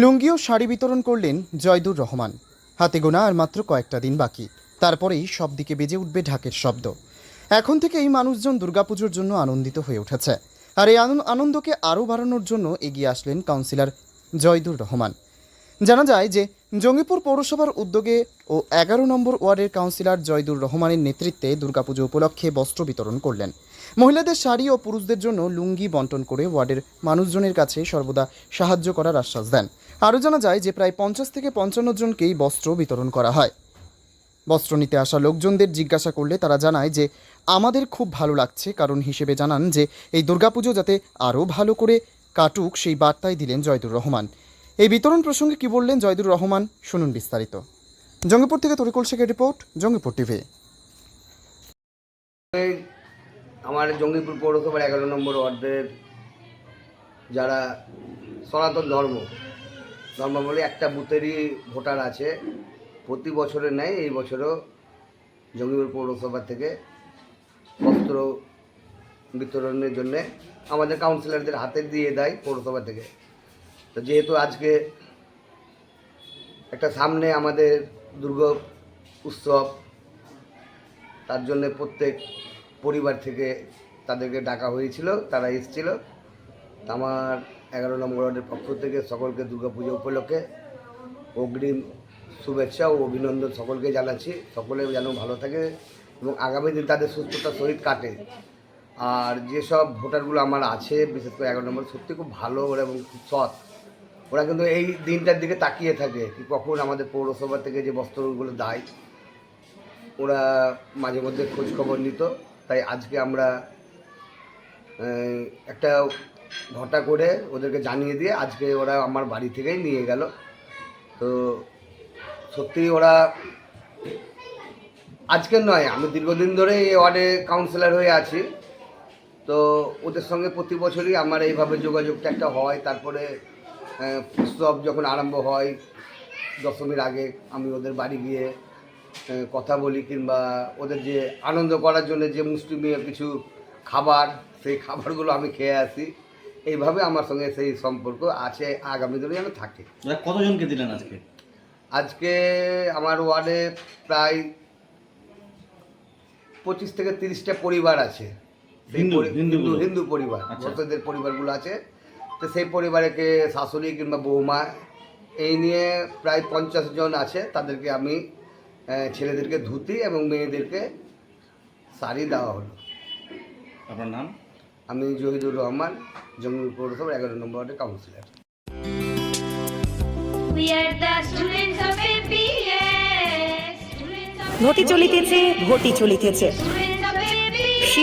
লুঙ্গি ও শাড়ি বিতরণ করলেন জয়দুর রহমান। হাতে গোনা আর মাত্র কয়েকটা দিন বাকি। তারপরেই সব দিকে বেজে উঠবে ঢাকের শব্দ। এখন থেকে এই মানুষজন দুর্গাপুজোর জন্য আনন্দিত হয়ে উঠেছে। আর এই আনন্দকে আরও বাড়ানোর জন্য এগিয়ে আসলেন কাউন্সিলর জয়দুর রহমান। জানা যায় যে জঙ্গিপুর পৌরসভার উদ্যোগে ও এগারো নম্বর ওয়ার্ডের কাউন্সিলর জয়দুর রহমানের নেতৃত্বে দুর্গাপুজো উপলক্ষে বস্ত্র বিতরণ করলেন। মহিলাদের শাড়ি ও পুরুষদের জন্য লুঙ্গি বন্টন করে ওয়ার্ডের মানুষজনের কাছে সর্বদা সাহায্য করার আশ্বাস দেন। আরও জানা যায় যে প্রায় পঞ্চাশ থেকে পঞ্চান্ন জনকেই বস্ত্র বিতরণ করা হয়। বস্ত্র নিতে আসা লোকজনদের জিজ্ঞাসা করলে তারা জানায় যে, আমাদের খুব ভালো লাগছে। কারণ হিসেবে জানান যে, এই দুর্গাপুজো যাতে আরও ভালো করে কাটুক, সেই বার্তাই দিলেন জয়দুর রহমান। এই বিতরণ প্রসঙ্গে কি বললেন জয়দুর রহমান, শুনুন বিস্তারিত। জঙ্গিপুর থেকে তরিকুল শেখের রিপোর্ট, জঙ্গিপুর টিভি। আমার জঙ্গিপুর পৌরসভার এগারো নম্বর ওয়ার্ডের যারা সনাতন ধর্ম ধর্ম বলে একটা বুথেরই ভোটার আছে, প্রতি বছরে নেয় এই বছরও জঙ্গিপুর পৌরসভা থেকে বস্ত্র বিতরণের জন্যে আমাদের কাউন্সিলরদের হাতে দিয়ে দেয় পৌরসভা থেকে। তো যেহেতু আজকে একটা সামনে আমাদের দুর্গা উৎসব, তার জন্য প্রত্যেক পরিবার থেকে তাদেরকে ডাকা হয়েছিল, তারা এসেছিল। আমার এগারো নম্বর ওয়ার্ডের পক্ষ থেকে সকলকে দুর্গাপুজো উপলক্ষে অগ্রিম শুভেচ্ছা ও অভিনন্দন সকলকে জানাচ্ছি। সকলে যেন ভালো থাকে এবং আগামী দিন তাদের সুস্থতার সহিত কাটে। আর যেসব ভোটারগুলো আমার আছে, বিশেষ করে এগারো নম্বর, সত্যি খুব ভালো এবং খুব সৎ। ওরা কিন্তু এই দিনটার দিকে তাকিয়ে থাকে কি কখন আমাদের পৌরসভা থেকে যে বস্ত্রগুলো দেয়, ওরা মাঝে মধ্যে খোঁজ খবর নিত। তাই আজকে আমরা একটা ঘটা করে ওদেরকে জানিয়ে দিয়ে আজকে ওরা আমার বাড়ি থেকেই নিয়ে গেল। তো সত্যি ওরা আজকে নয়, আমি দীর্ঘদিন ধরে এই ওয়ার্ডে কাউন্সিলর হয়ে আছি। তো ওদের সঙ্গে প্রতি বছরই আমার এইভাবে যোগাযোগটা একটা হয়। তারপরে উৎসব যখন আরম্ভ হয় দশমীর আগে আমি ওদের বাড়ি গিয়ে কথা বলি কিংবা ওদের যে আনন্দ করার জন্য যে মুষ্টিমীয় কিছু খাবার সেই খাবারগুলো আমি খেয়ে আসি। এইভাবে আমার সঙ্গে সেই সম্পর্ক আছে আগামী দিনে যেন থাকে। কতজনকে দিলেন আজকে? আজকে আমার ওয়ার্ডে প্রায় পঁচিশ থেকে তিরিশটা পরিবার আছে। হিন্দু হিন্দু পরিবার আচ্ছা। ভক্তদের পরিবারগুলো আছে। তো সেই পরিবারকে শাশুড়ি কিংবা বৌমা এই নিয়ে প্রায় পঞ্চাশ জন আছে। তাদেরকে আমি ছেলেদেরকে ধুতি এবং মেয়েদেরকে শাড়ি দেওয়া হলো। আপনার নাম? আমি জহিদুর রহমান জঙ্গল পৌরসভার এগারো নম্বর ওয়ার্ডের কাউন্সিলর. ঘটি চলিতেছে ঘটি চলিতেছে।